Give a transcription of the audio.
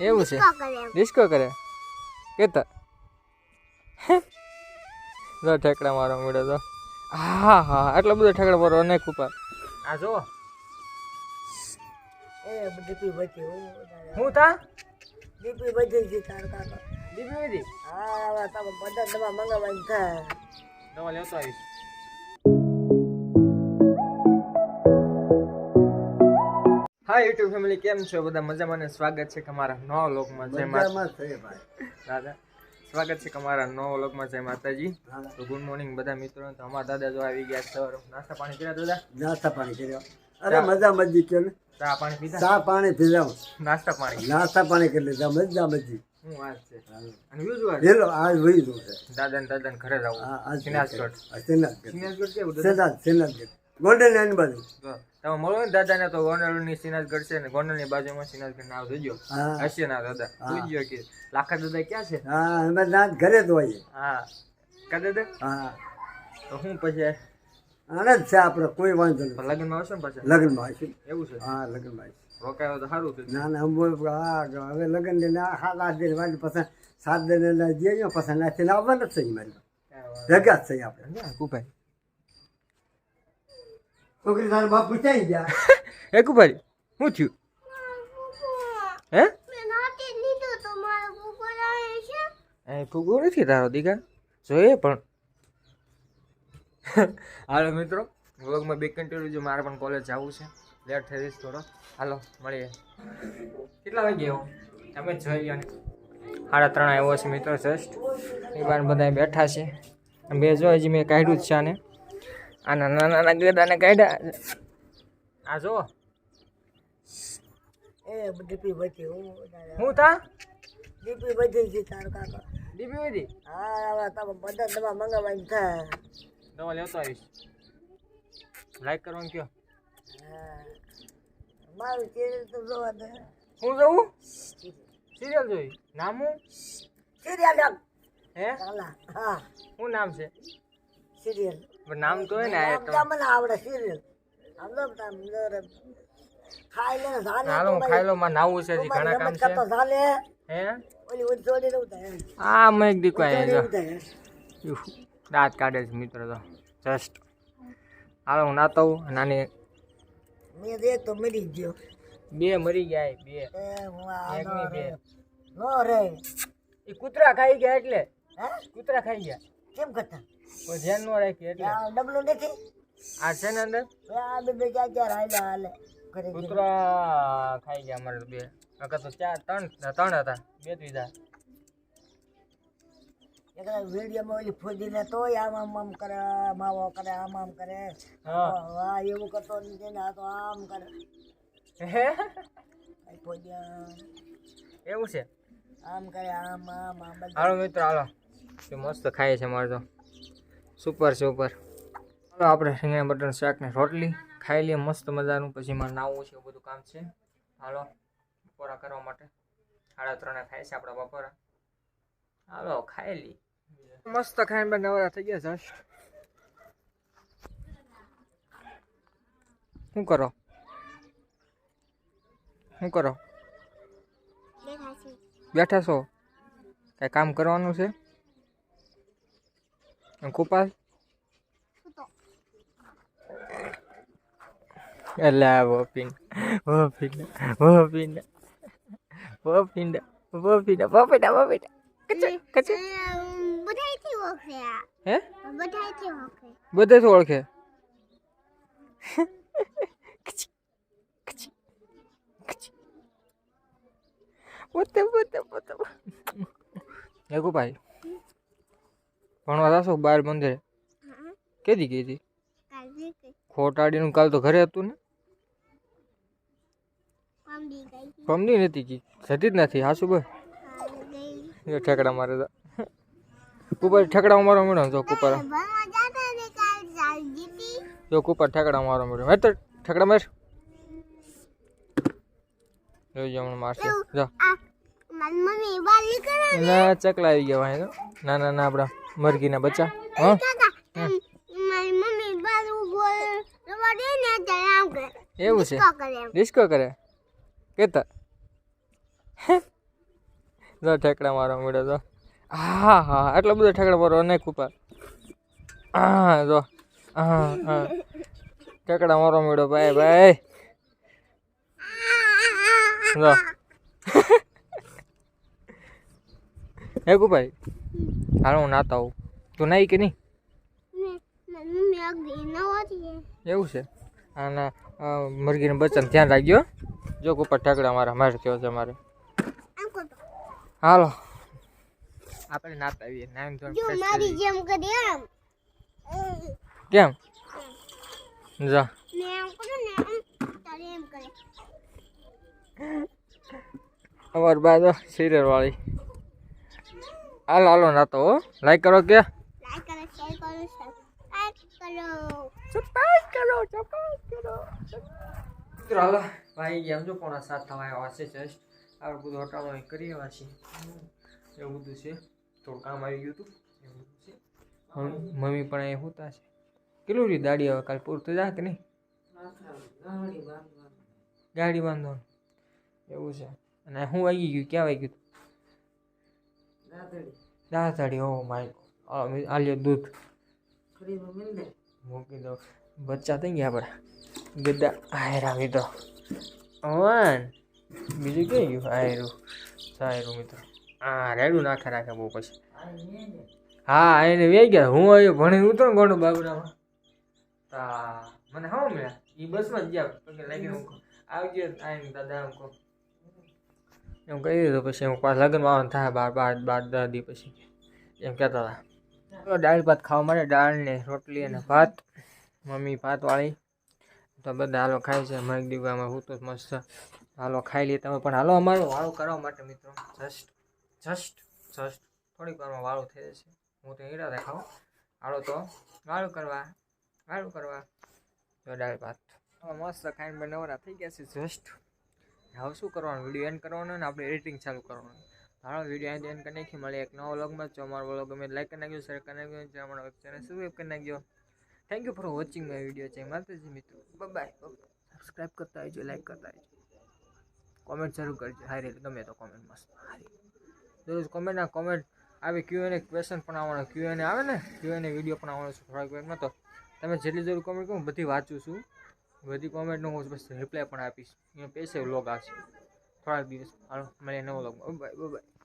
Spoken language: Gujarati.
એવું છે? ડિસ્કો કરે કેતા? જો ઠેકડા મારો મળ્યો તો. હા હા એટલો બધો ઠેકડા મારો અનેક ઉપર આ જો એ દીપી બચી હું તા દીપી બચી છે તાર કાકા. દીપી વિધી? હા હવે તમે બધા દવા મંગાવવાની થાય દવા લેતો આવીશ. હા યુટ્યુબ ફેમિલી કેમ છો? બધા મજામાં અને સ્વાગત છે તમારા નવા લોકમાં જય માતા દાદા સ્વાગત છે તમારા નવા વ્લોગમાં. જય માતાજી. તો ગુડ મોર્નિંગ બધા મિત્રો. તો અમારા દાદા જો આવી ગયા સવાર નાસ્તા પાણી કર્યા દાદા? નાસ્તા પાણી કર્યા. અરે મજા મજી કે ચા પાણી પીધા? ચા પાણી પીધા. નાસ્તા પાણી. નાસ્તા પાણી કરી લીધા. મજા મજી હું વાત છે? અને બીજું વાત હેલો આજ વહી દો દાદા ને દાદા ઘરે જવું સિનાસગઢ સિનાસગઢ સિનાજગઢ. સિનાજગઢ. કેવું સિનાસગઢ ગોલ્ડન એની બાજુ. તમે મળો ને દાદા ને તો ગોંડલની સિનાજગઢ છે ને ગોંડલની બાજુમાં સિનાજગઢ નામ જોજો. હશે ના દાદા. જોજો કે લાખા દાદા ક્યાં છે? હા અમે નાચ ઘરે જ હોઈએ. હા. કા દાદા? હા. તો હું પછી આને જ છે આપણે કોઈ વાંધો નહીં લગ્નમાં આવશે ને પાછા? લગ્નમાં આવશે. એવું છે? હા લગ્નમાં આવશે. રોકાયો તો સારું થયું. ના ના હું હા હવે લગ્ન દિન સાત આઠ દિન વાળી પછી સાત દિન જઈએ પછી નાચીને આવવાનું જ છે મારી ભેગા જ છે આપણે. કુભાઈ છોકરી તારા બાપ પૂછાઈ ગયા. હે કુભાઈ શું થયું? હે? મેં નાથી જ લીધું તો મારો ભૂકો લાવે છે. એ ફૂગો નથી તારો દીકા જોઈએ પણ. હાલો મિત્રો વ્લોગમાં બે કન્ટિન્યુ જો મારે પણ કોલેજ જવું છે. લેટ થઈ જઈશ થોડો. હાલો મળીએ. કેટલા વાગે આવો? તમે જોઈ લો સાડા ત્રણ આવ્યો છે મિત્રો જસ્ટ એ બાર બધા બેઠા છે. બે જો હજી મેં કાઢ્યું જ છે આને. આના નાના નાના ગદાને કાઢ્યા. આ જો એ ડીપી વધી હું તા? ડીપી વધી છે તાર કાકા. ડીપી વધી હા હવે તમે બધા દવા મંગાવવાની થાય. દવા લેતો આવીશ. લાઈક કરવાનું કયો. હા. મારું ચેનલ તો જોવા દે. હું જોઉં? સિરિયલ જોઈ. નામ હું? સિરિયલ હે? હા. શું નામ છે? સિરિયલ નામ તો ને આ તો. મને આવડે સિરિયલ ખાઈ લે હાલો ખાઈ લો માં નાવું છે જી ઘણા કામ છે. ઝાલે. હે? ઓલી ઓલી જોડી દઉં તા આ મે એક દીકો થાય જો દાંત કાઢે છે મિત્ર તો. જસ્ટ હાલો હું નાતો નાની મેં દેખ તો મરી ગયો. બે મરી ગયા બે. એક ની બે. નો રે એ કૂતરા ખાઈ ગયા એટલે? હે? કૂતરા ખાઈ ગયા. કેમ કરતા? કોઈ ધ્યાન ન રાખી એટલે. આ ડબલું નથી? આ છે ને અંદર? આ બે બે ચાર ચાર હાલે હાલે. કૂતરા ખાઈ ગયા અમારે બે. નકર તો ચાર ત્રણ ત્રણ હતા. બે જ લીધા એકલા વિડીયોમાં ઓલી ફોજીને તોય આમ આમ આમ કરે માવો કરે આમ આમ કરે. હા. વાહ એવું કરતો નથી ને આ તો આમ કરે. હે? ફોજિયા. એવું છે? આમ કરે આમ આમ આમ બધું. હાલો મિત્રો હાલો. મસ્ત ખાય છે મારે તો. Super super. ચાલો આપણે રીંગણા બટર શાક ને રોટલી ખાઈ લઈએ, મસ્ત મજાનું. પછી મારે નાવું છે, એવું બધું કામ છે. હાલો બપોરા કરવા માટે. સાડા ત્રણે ખાય છે આપણા બપોરા. હાલો, ખાઈ લઈએ. મસ્ત ખાઈને બે નવરા થઈ ગયા જસ્ટ. શું કરો? શું કરો? બેઠા છો. કાંઈ કામ કરવાનું છે? કુપાલ સૂતો એટલે વોપિંડ વોપિંડ વોપિંડ વોપિંડ વોપિંડ વોપિંડ વોપિંડ કચે કચે બધાયથી ઓળખે હે બધાયથી ઓળખે બધે તો ઓળખે પોતે પોતે પોતે કુપાઈ ભણવા જાશો બાર મંદિરે હા. કેદી કીધી? કાલજી કઈ ખોટાડીનું કાલ તો ઘરે હતું ને? પમડી ગઈ પમની નથી કી જતી જ નથી હાસુ બોલ. કાલે ગઈ. એ ઠેકડા મારે તો કુપર ઠેકડા મારો મેળો જો કુપર. ભણવા જાતા ને કાલ ચાલ જીતી જો કુપર ઠેકડા મારો મેળો મેં તો ઠેકડા માર જોઈ હમણાં મારશે. જો. આ મારી મમ્મી બાલી કરે ના ચકલા આવી ગયા વાંહે તો. નાના નાના આપણા. મરઘીના બચ્ચા? હા? મારી એવું છે? ડિસ્કો કરે કેતા? જો ઠેકડા મારવા મળે તો. હા હા એટલો બધો ઠેકડા મારો અનેક ઉપર હા જો. હા હા. ઠેકડા મારવા મળ્યો ભાઈ ભાઈ. જો. હે કુભાઈ હાલ હું નાતા આવું તું નહીં કે નહીં? એવું છે. અને મરઘીને બચન ધ્યાન રાખજો જો ઉપર ઠાકડા મારા મારે થયો છે મારે હાલો. આપણે નાતા આવીએ નાઈન ધોરણ મારી જેમ કરી આમ. કેમ? જા. ને આમ કરું ને આમ તારે એમ કરે. અમારી બાજુ સિરિયલ વાળી હાલો હાલો નાતો હો. લાઈક કરો કે? લાઈક કરો શેર કરો સબસ્ક્રાઇબ કરો. સબસ્ક્રાઇબ કરો મિત્રો હાલો. ભાઈ ગયા જો કોના સાથ થવા આવ્યા છે જસ્ટ આપણે બધું હટાવવાનું કરી આવ્યા છીએ. એવું બધું છે. થોડું કામ આવી ગયું હતું. એવું બધું છે. મમ્મી મમ્મી પણ અહીંયા હોતા છે. કેટલું રહ્યું દાડી હવે? કાલ પૂરતું જા કે નહીં? ગાડી બાંધવાનું. એવું છે. અને હું વાગી ગયું? ક્યાં વાગી ગયું દાદાડી ઓ માય આલ્યો દૂધ. મૂકી દો. બચ્ચા થઈ ગયા આપણા. ગદ્દા આયરા મિત્રો વન બીજું કઈ ગયું? આયરું. સાયરું મિત્રો. હા રેડું નાખે રાખે બહુ પછી. હા એને વે ગયા. હું આવ્યો ભણી ઉતરો ગોડું બાબરામાં? તા મને હા મળ્યા. એ બસમાં જ ગયા. લાગી આવજો આવીને દાદા એમ કહું. એમ કહી દીધું પછી હું લગ્નમાં આવવાનું થાય બાર બાર બાર, દસ દી પછી. એમ કહેતા હતા. દાળ ભાત ખાવા માટે દાળ ને રોટલી અને ભાત, મમ્મી ભાત વાળી તો બધા હાલો ખાય છે. મગ દીવામાં હું તો મસ્ત. હાલો ખાઈ લઈએ તમે પણ હાલો અમારું વાળું કરવા માટે મિત્રો. જસ્ટ જસ્ટ જસ્ટ થોડીક વારમાં વાળું થઈ જશે. હું તો હીરા ખાઉં. હાલો તો વાળું કરવા વાળું કરવા. તો દાળ ભાત. મસ્ત ખાઈને નવરા થઈ ગયા છે. જસ્ટ હવે શું કરવાનું? વીડિયો એન્ડ કરવાનો ને આપણે એડિટિંગ ચાલુ કરવાનું. હાલો વીડિયો અહીં એન્ડ કરી નાખી મળે એક નવો વ્લોગમાં જો અમારો વ્લોગ ગમે લાઈક કરી નાખજો શેર કરી નાખજો, જે અમારો ચેનલ સબસ્ક્રાઈબ કરી નાખજો. Thank you for watching my video છે માતાજી, મિત્રો. બાય સબસ્ક્રાઈબ કરતા આવજો લાઈક કરતા આવજો. કોમેન્ટ જરૂર કરજો. હારી ગમે તો કોમેન્ટ મસ્ત. હારી દરરોજ કોમેન્ટ ના કોમેન્ટ આવે ક્યુ એને ક્વેશ્ચન પણ આવવાનો. ક્યુ એને આવે ને? ક્યુ એને વીડિયો પણ આવવાનો છે. થોડાક વેગમાં તો. તમે જેટલી જરૂર કોમેન્ટ કહું બધી વાંચું છું. બધી કોમેન્ટનો હું બસ રિપ્લાય પણ આપીશ. પૈસે વ્લોગ આવશે થોડાક દિવસ. હાલો મળે નવો વ્લોગ બાય બાય